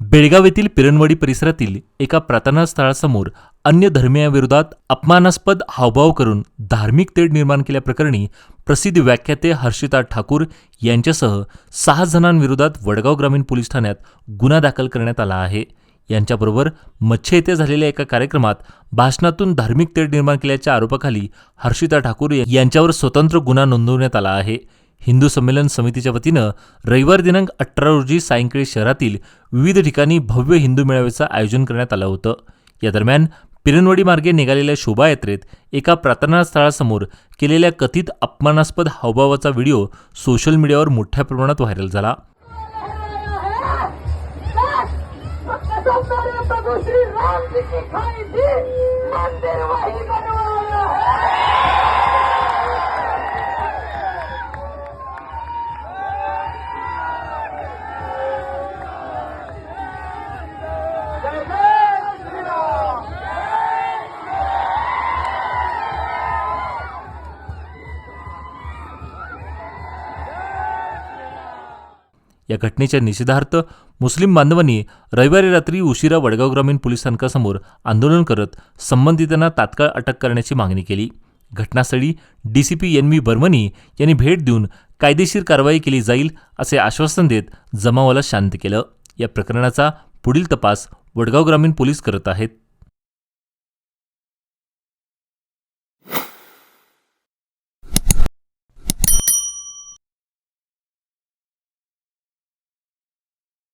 बेळगाव येथील पिरणवडी परिसरातील एका प्रार्थनास्थळासमोर अन्य धर्मीयांविरोधात अपमानास्पद हावभाव करून धार्मिक तेढ निर्माण केल्याप्रकरणी प्रसिद्ध व्याख्याते हर्षिता ठाकूर यांच्यासह सहा जणांविरोधात वडगाव ग्रामीण पोलीस ठाण्यात गुन्हा दाखल करण्यात आला आहे. यांच्याबरोबर मच्छे येथे झालेल्या एका कार्यक्रमात भाषणातून धार्मिक तेढ निर्माण केल्याच्या आरोपाखाली हर्षिता ठाकूर यांच्यावर स्वतंत्र गुन्हा नोंदवण्यात आला आहे. हिंदू संमेलन समितीच्या वतीनं रविवार दिनांक अठरा रोजी सायंकाळी शहरातील विविध ठिकाणी भव्य हिंदू मेळाव्याचं आयोजन करण्यात आलं होतं. या दरम्यान पिरनवाडी मार्गे निघालेल्या शोभायात्रेत एका प्रार्थनास्थळासमोर केलेल्या कथित अपमानास्पद हावभावाचा व्हिडिओ सोशल मीडियावर मोठ्या प्रमाणात व्हायरल झाला. प्रभु श्री राम जी की खाई थी मंदिर वही बनवाया या घटनेच्या निषेधार्थ मुस्लिम बांधवांनी रविवारी रात्री उशिरा वडगाव ग्रामीण पोलीस स्थानकासमोर आंदोलन करत संबंधितांना तात्काळ अटक करण्याची मागणी केली. घटनास्थळी डीसीपी एन व्ही बर्मनी यांनी भेट देऊन कायदेशीर कारवाई केली जाईल असे आश्वासन देत जमावाला शांत केलं. या प्रकरणाचा पुढील तपास वडगाव ग्रामीण पोलीस करत आहेत.